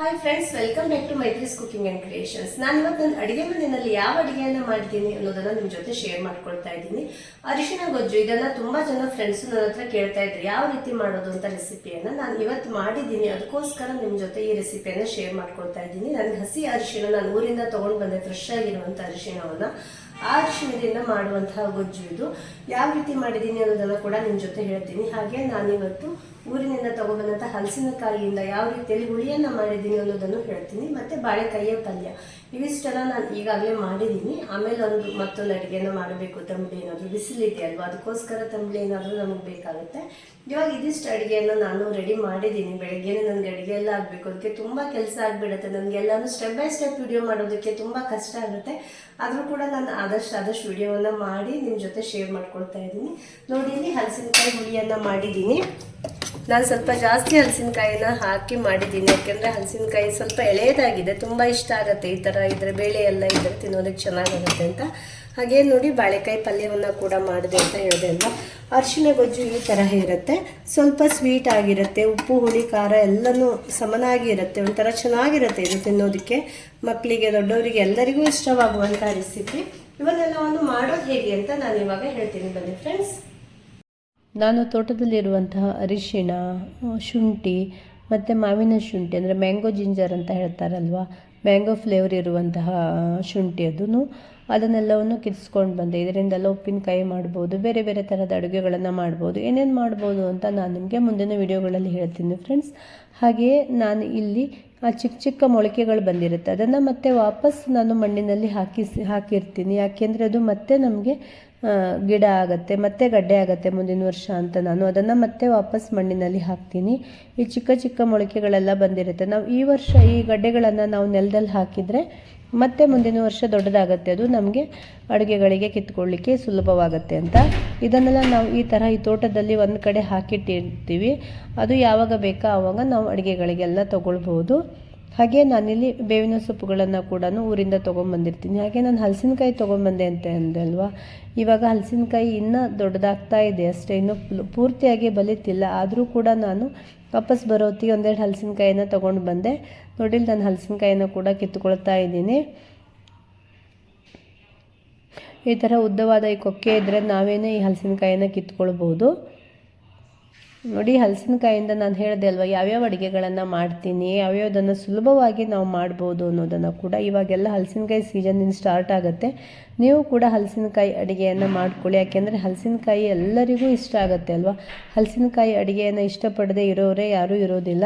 Hi friends welcome back to Maitri's cooking and creations ನಾನು ಇವತ್ತು ನನ್ನ ಅಡುಗೆ ಮನೆಯಲ್ಲಿ ಯಾವ ಅಡುಗೆಯನ್ನು ಮಾಡ್ತೀನಿ ಅನ್ನೋದನ್ನ ನಿಮ್ಮ ಜೊತೆ ಶೇರ್ ಮಾಡ್ಕೊಳ್ತಾ ಇದ್ದೀನಿ. ಅರಿಶಿನ ಗೊಜ್ಜು, ಇದನ್ನ ತುಂಬಾ ಜನ ಫ್ರೆಂಡ್ಸ್ ನನ್ನ ಹತ್ರ ಕೇಳ್ತಾ ಇದ್ರು, ಯಾವ ರೀತಿ ಮಾಡೋದು ಅಂತ ರೆಸಿಪಿಯನ್ನ ನಾನು ಇವತ್ತು ಮಾಡಿದ್ದೀನಿ. ಅದಕ್ಕೋಸ್ಕರ ನಿಮ್ಮ ಜೊತೆ ಈ ರೆಸಿಪಿಯನ್ನ ಶೇರ್ ಮಾಡ್ಕೊಳ್ತಾ ಇದ್ದೀನಿ. ನನ್ನ ಹಸಿ ಅರಿಶಿನ ನಾನು ಊರಿಂದ ತೊಗೊಂಡು ಬಂದೆ ಫ್ರೆಶ್ ಆಗಿರುವಂತ ಅರಿಶಿನವನ್ನ ಆ ಅರಿಶಿನದಿಂದ ಮಾಡುವಂತಹ ಗೊಜ್ಜು ಇದು. ಯಾವ ರೀತಿ ಮಾಡಿದ್ದೀನಿ ಅನ್ನೋದನ್ನ ಕೂಡ ನಿಮ್ಮ ಜೊತೆ ಹೇಳ್ತೀನಿ. ಹಾಗೆ ನಾನಿವತ್ತು ಊರಿನಿಂದ ತಗೊಬಂದಂಥ ಹಲಸಿನಕಾಯಿಯಿಂದ ಯಾವ ರೀತಿಯಲ್ಲಿ ಹುಳಿಯನ್ನ ಮಾಡಿದ್ದೀನಿ ಅನ್ನೋದನ್ನು ಹೇಳ್ತೀನಿ. ಮತ್ತೆ ಬಾಳೆಕಾಯಿಯ ಪಲ್ಯ. ಇವಿಷ್ಟೆಲ್ಲ ನಾನು ಈಗಾಗಲೇ ಮಾಡಿದ್ದೀನಿ. ಆಮೇಲೆ ಒಂದು ಮತ್ತೊಂದು ಅಡುಗೆನ ಮಾಡಬೇಕು ತಂಬಳಿ ಏನಾದರೂ. ಬಿಸಿಲಿದೆ ಅಲ್ವಾ? ಅದಕ್ಕೋಸ್ಕರ ತಂಬಳಿ ಏನಾದರೂ ನಮಗೆ ಬೇಕಾಗುತ್ತೆ. ಇವಾಗ ಇದಿಷ್ಟು ಅಡುಗೆಯನ್ನು ನಾನು ರೆಡಿ ಮಾಡಿದ್ದೀನಿ. ಬೆಳಗ್ಗೆನೇ ನನಗೆ ಅಡುಗೆ ಎಲ್ಲ ಆಗಬೇಕು. ಅದಕ್ಕೆ ತುಂಬ ಕೆಲಸ ಆಗಿಬಿಡುತ್ತೆ. ನನಗೆಲ್ಲಾನು ಸ್ಟೆಪ್ ಬೈ ಸ್ಟೆಪ್ ವಿಡಿಯೋ ಮಾಡೋದಕ್ಕೆ ತುಂಬ ಕಷ್ಟ ಆಗುತ್ತೆ. ಆದರೂ ಕೂಡ ನಾನು ಆದಷ್ಟು ಆದಷ್ಟು ವಿಡಿಯೋವನ್ನು ಮಾಡಿ ನಿಮ್ಮ ಜೊತೆ ಶೇರ್ ಮಾಡ್ಕೊಳ್ತಾ ಇದ್ದೀನಿ. ನೋಡಿ ಇಲ್ಲಿ ಹಲಸಿನಕಾಯಿ ಹುಳಿಯನ್ನು ಮಾಡಿದ್ದೀನಿ. ನಾನು ಸ್ವಲ್ಪ ಜಾಸ್ತಿ ಹಲಸಿನಕಾಯಿನ ಹಾಕಿ ಮಾಡಿದ್ದೀನಿ ಯಾಕೆಂದರೆ ಹಲಸಿನಕಾಯಿ ಸ್ವಲ್ಪ ಎಳೆಯದಾಗಿದೆ. ತುಂಬ ಇಷ್ಟ ಆಗುತ್ತೆ ಈ ಥರ ಇದ್ರೆ, ಬೇಳೆ ಎಲ್ಲ ಇದ್ರೆ ತಿನ್ನೋದಕ್ಕೆ ಚೆನ್ನಾಗಿರುತ್ತೆ ಅಂತ. ಹಾಗೇ ನೋಡಿ, ಬಾಳೆಕಾಯಿ ಪಲ್ಯವನ್ನು ಕೂಡ ಮಾಡಿದೆ ಅಂತ ಹೇಳಿದೆ ಅಲ್ಲ ಅರಿಶಿನ ಗೊಜ್ಜು ಈ ಥರ ಇರುತ್ತೆ. ಸ್ವಲ್ಪ ಸ್ವೀಟ್ ಆಗಿರುತ್ತೆ. ಉಪ್ಪು, ಹುಳಿ, ಖಾರ ಎಲ್ಲನೂ ಸಮನಾಗಿ ಇರುತ್ತೆ. ಒಂಥರ ಚೆನ್ನಾಗಿರುತ್ತೆ ಇದು ತಿನ್ನೋದಕ್ಕೆ. ಮಕ್ಕಳಿಗೆ ದೊಡ್ಡವರಿಗೆ ಎಲ್ಲರಿಗೂ ಇಷ್ಟವಾಗುವಂಥ ರೆಸಿಪಿ ಇವನ್ನೆಲ್ಲವನ್ನು ಮಾಡೋದು ಹೇಗೆ ಅಂತ ನಾನು ಇವಾಗ ಹೇಳ್ತೀನಿ. ಬನ್ನಿ ಫ್ರೆಂಡ್ಸ್ ನಾನು ತೋಟದಲ್ಲಿರುವಂತಹ ಅರಿಶಿಣ ಶುಂಠಿ ಮತ್ತು ಮಾವಿನ ಶುಂಠಿ ಅಂದರೆ ಮ್ಯಾಂಗೋ ಜಿಂಜರ್ ಅಂತ ಹೇಳ್ತಾರಲ್ವ? ಮ್ಯಾಂಗೋ ಫ್ಲೇವರ್ ಇರುವಂತಹ ಶುಂಠಿ ಅದನ್ನು ಅದನ್ನೆಲ್ಲವನ್ನು ಕಿತ್ಸ್ಕೊಂಡು ಬಂದೆ. ಇದರಿಂದೆಲ್ಲ ಉಪ್ಪಿನಕಾಯಿ ಮಾಡ್ಬೋದು, ಬೇರೆ ಬೇರೆ ಥರದ ಅಡುಗೆಗಳನ್ನು ಮಾಡ್ಬೋದು. ಏನೇನು ಮಾಡ್ಬೋದು ಅಂತ ನಾನು ನಿಮಗೆ ಮುಂದಿನ ವಿಡಿಯೋಗಳಲ್ಲಿ ಹೇಳ್ತೀನಿ ಫ್ರೆಂಡ್ಸ್ ಹಾಗೆಯೇ ನಾನು ಇಲ್ಲಿ, ಆ, ಚಿಕ್ಕ ಚಿಕ್ಕ ಮೊಳಕೆಗಳು ಬಂದಿರುತ್ತೆ. ಅದನ್ನು ಮತ್ತೆ ವಾಪಸ್ ನಾನು ಮಣ್ಣಿನಲ್ಲಿ ಹಾಕಿಸಿ, ಹಾಕಿರ್ತೀನಿ. ಯಾಕೆಂದರೆ ಅದು ಮತ್ತೆ ನಮಗೆ ಗಿಡ ಆಗುತ್ತೆ, ಮತ್ತೆ ಗಡ್ಡೆ ಆಗುತ್ತೆ ಮುಂದಿನ ವರ್ಷ ಅಂತ ನಾನು ಅದನ್ನು ಮತ್ತೆ ವಾಪಸ್ ಮಣ್ಣಿನಲ್ಲಿ ಹಾಕ್ತೀನಿ. ಈ ಚಿಕ್ಕ ಚಿಕ್ಕ ಮೊಳಕೆಗಳೆಲ್ಲ ಬಂದಿರುತ್ತೆ. ನಾವು ಈ ವರ್ಷ ಈ ಗಡ್ಡೆಗಳನ್ನು ನಾವು ನೆಲದಲ್ಲಿ ಹಾಕಿದರೆ ಮತ್ತೆ ಮುಂದಿನ ವರ್ಷ ದೊಡ್ಡದಾಗತ್ತೆ. ಅದು ನಮಗೆ ಅಡುಗೆಗಳಿಗೆ ಕಿತ್ಕೊಳ್ಳಿಕ್ಕೆ ಸುಲಭವಾಗುತ್ತೆ ಅಂತ. ಇದನ್ನೆಲ್ಲ ನಾವು ಈ ಥರ ಈ ತೋಟದಲ್ಲಿ ಒಂದು ಕಡೆ ಹಾಕಿಟ್ಟಿರ್ತೀವಿ. ಅದು ಯಾವಾಗ ಬೇಕೋ ಆವಾಗ ನಾವು ಅಡುಗೆಗಳಿಗೆಲ್ಲ ತಗೊಳ್ಬೋದು ಹಾಗೆ ನಾನಿಲ್ಲಿ ಬೇವಿನ ಸೊಪ್ಪುಗಳನ್ನು ಕೂಡ ಊರಿಂದ ತೊಗೊಂಬಂದಿರ್ತೀನಿ. ಹಾಗೆ ನಾನು ಹಲಸಿನಕಾಯಿ ತೊಗೊಂಬಂದೆ ಅಂತ ಅಂದೆ ಅಲ್ವಾ? ಇವಾಗ ಹಲಸಿನಕಾಯಿ ಇನ್ನೂ ದೊಡ್ಡದಾಗ್ತಾ ಇದೆ ಅಷ್ಟೇ. ಇನ್ನೂ ಪೂರ್ತಿಯಾಗಿ ಬಲಿತಿಲ್ಲ. ಆದರೂ ಕೂಡ ನಾನು ವಾಪಸ್ ಬರೋ ಹೊತ್ತಿಗೆ ಒಂದೆರಡು ಹಲಸಿನಕಾಯಿನ ತೊಗೊಂಡು ಬಂದೆ. ನೋಡಿ ಇಲ್ಲಿ ನಾನು ಹಲಸಿನಕಾಯಿನ ಕೂಡ ಕಿತ್ಕೊಳ್ತಾ ಇದ್ದೀನಿ. ಈ ಥರ ಉದ್ದವಾದ ಈ ಕೊಕ್ಕೆ ಇದ್ದರೆ ನಾವೇನೇ ಈ ಹಲಸಿನಕಾಯಿನ ಕಿತ್ಕೊಳ್ಬೋದು ನೋಡಿ, ಹಲಸಿನಕಾಯಿಂದ ನಾನು ಹೇಳಿದೆ ಅಲ್ವಾ, ಯಾವ್ಯಾವ ಅಡುಗೆಗಳನ್ನು ಮಾಡ್ತೀನಿ, ಯಾವ್ಯಾವುದನ್ನು ಸುಲಭವಾಗಿ ನಾವು ಮಾಡ್ಬೋದು ಅನ್ನೋದನ್ನು ಕೂಡ ಇವಾಗೆಲ್ಲ ಹಲಸಿನಕಾಯಿ ಸೀಸನ್ ಇನ್ನು ಸ್ಟಾರ್ಟ್ ಆಗುತ್ತೆ. ನೀವು ಕೂಡ ಹಲಸಿನಕಾಯಿ ಅಡುಗೆಯನ್ನು ಮಾಡ್ಕೊಳ್ಳಿ. ಯಾಕೆಂದರೆ ಹಲಸಿನಕಾಯಿ ಎಲ್ಲರಿಗೂ ಇಷ್ಟ ಆಗುತ್ತೆ ಅಲ್ವಾ? ಹಲಸಿನಕಾಯಿ ಅಡುಗೆಯನ್ನು ಇಷ್ಟಪಡದೆ ಇರೋರೇ ಯಾರೂ ಇರೋದಿಲ್ಲ.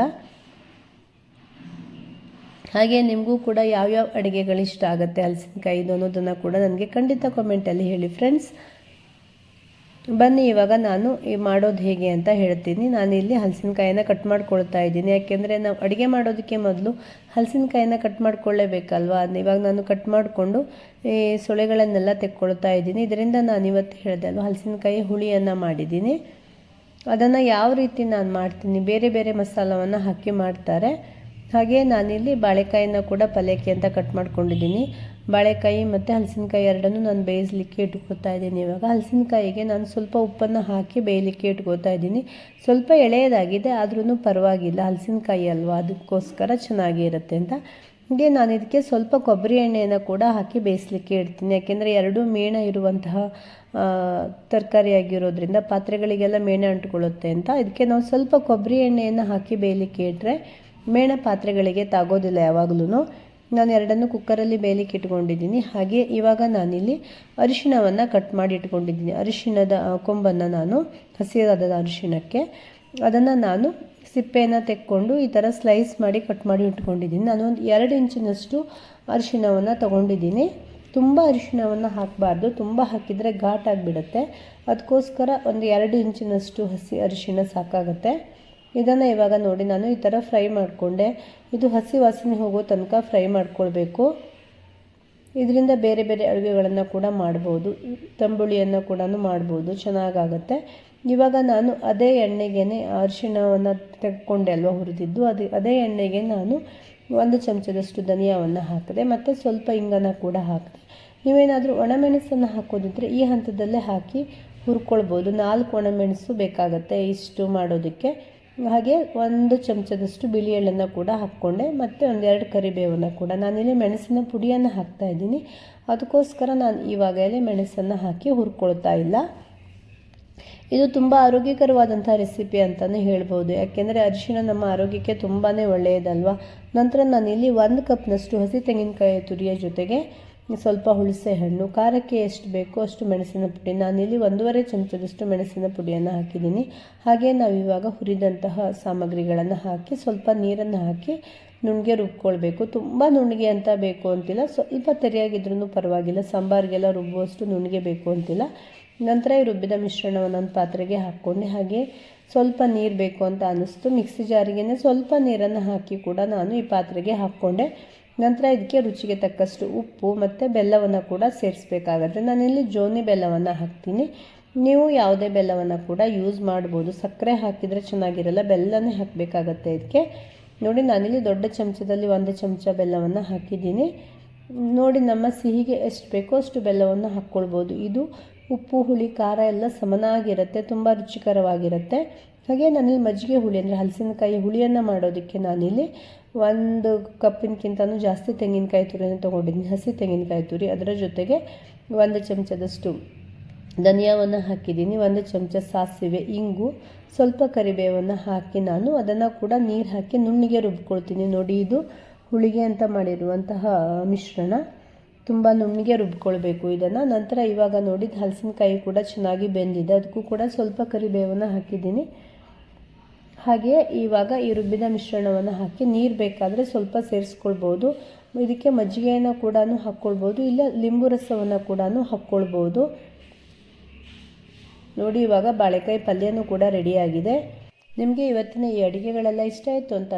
ಹಾಗೆ ನಿಮಗೂ ಕೂಡ ಯಾವ್ಯಾವ ಅಡುಗೆಗಳು ಇಷ್ಟ ಆಗುತ್ತೆ ಹಲಸಿನಕಾಯಿದು ಅನ್ನೋದನ್ನು ಕೂಡ ನನಗೆ ಖಂಡಿತ ಕಾಮೆಂಟಲ್ಲಿ ಹೇಳಿ ಫ್ರೆಂಡ್ಸ್ ಬನ್ನಿ, ಇವಾಗ ನಾನು ಈ ಮಾಡೋದು ಹೇಗೆ ಅಂತ ಹೇಳ್ತೀನಿ. ನಾನು ಇಲ್ಲಿ ಹಲಸಿನಕಾಯಿನ ಕಟ್ ಮಾಡ್ಕೊಳ್ತಾ ಇದ್ದೀನಿ. ಯಾಕೆಂದರೆ ನಾವು ಅಡುಗೆ ಮಾಡೋದಕ್ಕೆ ಮೊದಲು ಹಲಸಿನಕಾಯಿನ ಕಟ್ ಮಾಡ್ಕೊಳ್ಳೇಬೇಕಲ್ವಾ? ಇವಾಗ ನಾನು ಕಟ್ ಮಾಡಿಕೊಂಡು ಈ ಸೊಳೆಗಳನ್ನೆಲ್ಲ ತೆಕ್ಕೊಳ್ತಾ ಇದ್ದೀನಿ. ಇದರಿಂದ ನಾನು ಇವತ್ತು ಹೇಳಿದೆ ಅಲ್ವ, ಹಲಸಿನಕಾಯಿ ಹುಳಿಯನ್ನು ಮಾಡಿದ್ದೀನಿ. ಅದನ್ನು ಯಾವ ರೀತಿ ನಾನು ಮಾಡ್ತೀನಿ? ಬೇರೆ ಬೇರೆ ಮಸಾಲವನ್ನು ಹಾಕಿ ಮಾಡ್ತಾರೆ. ಹಾಗೆ ನಾನಿಲ್ಲಿ ಬಾಳೆಕಾಯಿನ ಕೂಡ ಪಲ್ಯಕ್ಕೆ ಅಂತ ಕಟ್ ಮಾಡ್ಕೊಂಡಿದ್ದೀನಿ. ಬಾಳೆಕಾಯಿ ಮತ್ತು ಹಲಸಿನಕಾಯಿ ಎರಡನ್ನು ನಾನು ಬೇಯಿಸಲಿಕ್ಕೆ ಇಟ್ಕೋತಾ ಇದ್ದೀನಿ. ಇವಾಗ ಹಲಸಿನಕಾಯಿಗೆ ನಾನು ಸ್ವಲ್ಪ ಉಪ್ಪನ್ನು ಹಾಕಿ ಬೇಯಲಿಕ್ಕೆ ಇಟ್ಕೋತಾ ಇದ್ದೀನಿ. ಸ್ವಲ್ಪ ಎಳೆಯದಾಗಿದೆ ಆದ್ರೂ ಪರವಾಗಿಲ್ಲ. ಹಲಸಿನಕಾಯಿ ಅಲ್ವಾ? ಅದಕ್ಕೋಸ್ಕರ ಚೆನ್ನಾಗಿ ಇರುತ್ತೆ ಅಂತ. ಹೀಗೆ ನಾನು ಇದಕ್ಕೆ ಸ್ವಲ್ಪ ಕೊಬ್ಬರಿ ಎಣ್ಣೆಯನ್ನು ಕೂಡ ಹಾಕಿ ಬೇಯಿಸಲಿಕ್ಕೆ ಇಡ್ತೀನಿ. ಯಾಕೆಂದರೆ ಎರಡೂ ಮೇಣ ಇರುವಂತಹ ತರಕಾರಿಯಾಗಿರೋದ್ರಿಂದ ಪಾತ್ರೆಗಳಿಗೆಲ್ಲ ಮೇಣ ಅಂಟ್ಕೊಳ್ಳುತ್ತೆ ಅಂತ. ಇದಕ್ಕೆ ನಾವು ಸ್ವಲ್ಪ ಕೊಬ್ಬರಿ ಎಣ್ಣೆಯನ್ನು ಹಾಕಿ ಬೇಯಲಿಕ್ಕೆ ಇಟ್ಟರೆ ಮೇಣ ಪಾತ್ರೆಗಳಿಗೆ ತಾಗೋದಿಲ್ಲ ಯಾವಾಗಲೂ ನಾನು ಎರಡನ್ನು ಕುಕ್ಕರಲ್ಲಿ ಬೇಯಲಿಕ್ಕೆ ಇಟ್ಕೊಂಡಿದ್ದೀನಿ. ಹಾಗೆ ಇವಾಗ ನಾನಿಲ್ಲಿ ಅರಿಶಿಣವನ್ನು ಕಟ್ ಮಾಡಿ ಇಟ್ಕೊಂಡಿದ್ದೀನಿ. ಅರಿಶಿಣದ ಕೊಂಬನ್ನು ನಾನು ಹಸಿರಾದ ಅರಿಶಿಣಕ್ಕೆ. ಅದನ್ನು ನಾನು ಸಿಪ್ಪೆಯನ್ನು ತೆಕ್ಕೊಂಡು ಈ ಥರ ಸ್ಲೈಸ್ ಮಾಡಿ ಕಟ್ ಮಾಡಿ ಇಟ್ಕೊಂಡಿದ್ದೀನಿ. ನಾನು ಒಂದು ಎರಡು ಇಂಚಿನಷ್ಟು ಅರಿಶಿಣವನ್ನು ತೊಗೊಂಡಿದ್ದೀನಿ. ತುಂಬ ಅರಿಶಿಣವನ್ನು ಹಾಕಬಾರ್ದು. ತುಂಬ ಹಾಕಿದರೆ ಘಾಟಾಗಿಬಿಡುತ್ತೆ ಅದಕ್ಕೋಸ್ಕರ ಒಂದು ಎರಡು ಇಂಚಿನಷ್ಟು ಹಸಿ ಅರಿಶಿಣ ಸಾಕಾಗುತ್ತೆ. ಇದನ್ನು ಇವಾಗ ನೋಡಿ ನಾನು ಈ ಥರ ಫ್ರೈ ಮಾಡಿಕೊಂಡೆ. ಇದು ಹಸಿ ವಾಸನೆ ಹೋಗೋ ತನಕ ಫ್ರೈ ಮಾಡ್ಕೊಳ್ಬೇಕು. ಇದರಿಂದ ಬೇರೆ ಬೇರೆ ಅಡುಗೆಗಳನ್ನು ಕೂಡ ಮಾಡ್ಬೋದು. ತಂಬುಳಿಯನ್ನು ಕೂಡ ಮಾಡ್ಬೋದು. ಚೆನ್ನಾಗಾಗತ್ತೆ. ಇವಾಗ ನಾನು ಅದೇ ಎಣ್ಣೆಗೆ ಅರಿಶಿಣವನ್ನು ತೆಗೆದುಕೊಂಡೆ ಅಲ್ವಾ ಹುರಿದಿದ್ದು. ಅದು, ಅದೇ ಎಣ್ಣೆಗೆ ನಾನು ಒಂದು ಚಮಚದಷ್ಟು ಧನಿಯಾವನ್ನು ಹಾಕಿದೆ ಮತ್ತು ಸ್ವಲ್ಪ ಇಂಗನ ಕೂಡ ಹಾಕಿದೆ. ನೀವೇನಾದರೂ ಒಣಮೆಣಸನ್ನು ಹಾಕೋದಿದ್ರೆ ಈ ಹಂತದಲ್ಲೇ ಹಾಕಿ ಹುರ್ಕೊಳ್ಬೋದು. ನಾಲ್ಕು ಒಣಮೆಣಸು ಬೇಕಾಗುತ್ತೆ ಇಷ್ಟು ಮಾಡೋದಕ್ಕೆ. ಹಾಗೆ ಒಂದು ಚಮಚದಷ್ಟು ಬಿಳಿ ಎಳ್ಳನ್ನು ಕೂಡ ಹಾಕ್ಕೊಂಡೆ, ಮತ್ತು ಒಂದೆರಡು ಕರಿಬೇವನ್ನು ಕೂಡ. ನಾನಿಲ್ಲಿ ಮೆಣಸಿನ ಪುಡಿಯನ್ನು ಹಾಕ್ತಾ ಇದ್ದೀನಿ. ಅದಕ್ಕೋಸ್ಕರ ನಾನು ಇವಾಗ ಎಲೆ ಮೆಣಸನ್ನು ಹಾಕಿ ಹುರ್ಕೊಳ್ತಾ ಇಲ್ಲ. ಇದು ತುಂಬ ಆರೋಗ್ಯಕರವಾದಂಥ ರೆಸಿಪಿ ಅಂತಲೇ ಹೇಳ್ಬೋದು. ಯಾಕೆಂದರೆ ಅರಿಶಿಣ ನಮ್ಮ ಆರೋಗ್ಯಕ್ಕೆ ತುಂಬಾ ಒಳ್ಳೆಯದಲ್ವ? ನಂತರ ನಾನಿಲ್ಲಿ ಒಂದು ಕಪ್ನಷ್ಟು ಹಸಿ ತೆಂಗಿನಕಾಯಿ ತುರಿಯ ಜೊತೆಗೆ ಸ್ವಲ್ಪ ಹುಣಸೆ ಹಣ್ಣು, ಖಾರಕ್ಕೆ ಎಷ್ಟು ಬೇಕೋ ಅಷ್ಟು ಮೆಣಸಿನ ಪುಡಿ. ನಾನಿಲ್ಲಿ ಒಂದೂವರೆ ಚಮಚದಷ್ಟು ಮೆಣಸಿನ ಪುಡಿಯನ್ನು ಹಾಕಿದ್ದೀನಿ. ಹಾಗೆ ನಾವು ಇವಾಗ ಹುರಿದಂತಹ ಸಾಮಗ್ರಿಗಳನ್ನು ಹಾಕಿ ಸ್ವಲ್ಪ ನೀರನ್ನು ಹಾಕಿ ನುಣ್ಣಗೆ ರುಬ್ಕೊಳ್ಬೇಕು. ತುಂಬ ನುಣ್ಣಗೆ ಅಂತ ಬೇಕು ಅಂತಿಲ್ಲ. ಸ್ವಲ್ಪ ತೆರೆಯಾಗಿದ್ರೂ ಪರವಾಗಿಲ್ಲ. ಸಾಂಬಾರಿಗೆಲ್ಲ ರುಬ್ಬುವಷ್ಟು ನುಣ್ಣಗೆ ಬೇಕು ಅಂತಿಲ್ಲ. ನಂತರ ಈ ರುಬ್ಬಿದ ಮಿಶ್ರಣವನ್ನು ಒಂದು ಪಾತ್ರೆಗೆ ಹಾಕ್ಕೊಂಡು. ಹಾಗೆ ಸ್ವಲ್ಪ ನೀರು ಬೇಕು ಅಂತ ಅನ್ನಿಸ್ತು ಮಿಕ್ಸಿ ಜಾರಿಗೆ ಸ್ವಲ್ಪ ನೀರನ್ನು ಹಾಕಿ ಕೂಡ ನಾನು ಈ ಪಾತ್ರೆಗೆ ಹಾಕ್ಕೊಂಡೆ. ನಂತರ ಇದಕ್ಕೆ ರುಚಿಗೆ ತಕ್ಕಷ್ಟು ಉಪ್ಪು ಮತ್ತು ಬೆಲ್ಲವನ್ನು ಕೂಡ ಸೇರಿಸ್ಬೇಕಾಗತ್ತೆ. ನಾನಿಲ್ಲಿ ಜೋನಿ ಬೆಲ್ಲವನ್ನು ಹಾಕ್ತೀನಿ. ನೀವು ಯಾವುದೇ ಬೆಲ್ಲವನ್ನು ಕೂಡ ಯೂಸ್ ಮಾಡ್ಬೋದು. ಸಕ್ಕರೆ ಹಾಕಿದರೆ ಚೆನ್ನಾಗಿರಲ್ಲ, ಬೆಲ್ಲನೇ ಹಾಕಬೇಕಾಗತ್ತೆ ಇದಕ್ಕೆ ನೋಡಿ, ನಾನಿಲ್ಲಿ ದೊಡ್ಡ ಚಮಚದಲ್ಲಿ ಒಂದು ಚಮಚ ಬೆಲ್ಲವನ್ನು ಹಾಕಿದ್ದೀನಿ. ನೋಡಿ, ನಮ್ಮ ಸಿಹಿಗೆ ಎಷ್ಟು ಬೇಕೋ ಅಷ್ಟು ಬೆಲ್ಲವನ್ನು ಹಾಕ್ಕೊಳ್ಬೋದು. ಇದು ಉಪ್ಪು, ಹುಳಿ, ಖಾರ ಎಲ್ಲ ಸಮನಾಗಿರುತ್ತೆ, ತುಂಬ ರುಚಿಕರವಾಗಿರುತ್ತೆ. ಹಾಗೆ ನಾನಿಲ್ಲಿ ಮಜ್ಜಿಗೆ ಹುಳಿ ಅಂದರೆ ಹಲಸಿನಕಾಯಿ ಹುಳಿಯನ್ನು ಮಾಡೋದಕ್ಕೆ ನಾನಿಲ್ಲಿ ಒಂದು ಕಪ್ಪಿನಕ್ಕಿಂತನೂ ಜಾಸ್ತಿ ತೆಂಗಿನಕಾಯಿ ತುರಿಯನ್ನು ತೊಗೊಂಡಿದ್ದೀನಿ. ಹಸಿ ತೆಂಗಿನಕಾಯಿ ತುರಿ. ಅದರ ಜೊತೆಗೆ ಒಂದು ಚಮಚದಷ್ಟು ಧನಿಯಾವನ್ನು ಹಾಕಿದ್ದೀನಿ. ಒಂದು ಚಮಚ ಸಾಸಿವೆ, ಇಂಗು, ಸ್ವಲ್ಪ ಕರಿಬೇವನ್ನು ಹಾಕಿ ನಾನು ಅದನ್ನು ಕೂಡ ನೀರು ಹಾಕಿ ನುಣ್ಣಿಗೆ ರುಬ್ಕೊಳ್ತೀನಿ. ನೋಡಿ, ಇದು ಹುಳಿಗೆ ಅಂತ ಮಾಡಿರುವಂತಹ ಮಿಶ್ರಣ. ತುಂಬ ನುಣ್ಣಿಗೆ ರುಬ್ಕೊಳ್ಬೇಕು ಇದನ್ನು. ನಂತರ ಇವಾಗ ನೋಡಿದ ಹಲಸಿನಕಾಯಿ ಕೂಡ ಚೆನ್ನಾಗಿ ಬೆಂದಿದೆ. ಅದಕ್ಕೂ ಕೂಡ ಸ್ವಲ್ಪ ಕರಿಬೇವನ್ನು ಹಾಕಿದ್ದೀನಿ. ಹಾಗೆಯೇ ಇವಾಗ ಈ ರುಬ್ಬಿದ ಮಿಶ್ರಣವನ್ನು ಹಾಕಿ ನೀರು ಬೇಕಾದರೆ ಸ್ವಲ್ಪ ಸೇರಿಸ್ಕೊಳ್ಬೋದು. ಇದಕ್ಕೆ ಮಜ್ಜಿಗೆಯನ್ನು ಕೂಡ ಹಾಕ್ಕೊಳ್ಬೋದು, ಇಲ್ಲ ಲಿಂಬು ರಸವನ್ನು ಕೂಡ ಹಾಕ್ಕೊಳ್ಬೋದು. ನೋಡಿ, ಇವಾಗ ಬಾಳೆಕಾಯಿ ಪಲ್ಯನೂ ಕೂಡ ರೆಡಿಯಾಗಿದೆ ನಿಮಗೆ ಇವತ್ತಿನ ಈ ಅಡುಗೆಗಳೆಲ್ಲ ಇಷ್ಟ ಆಯಿತು ಅಂತ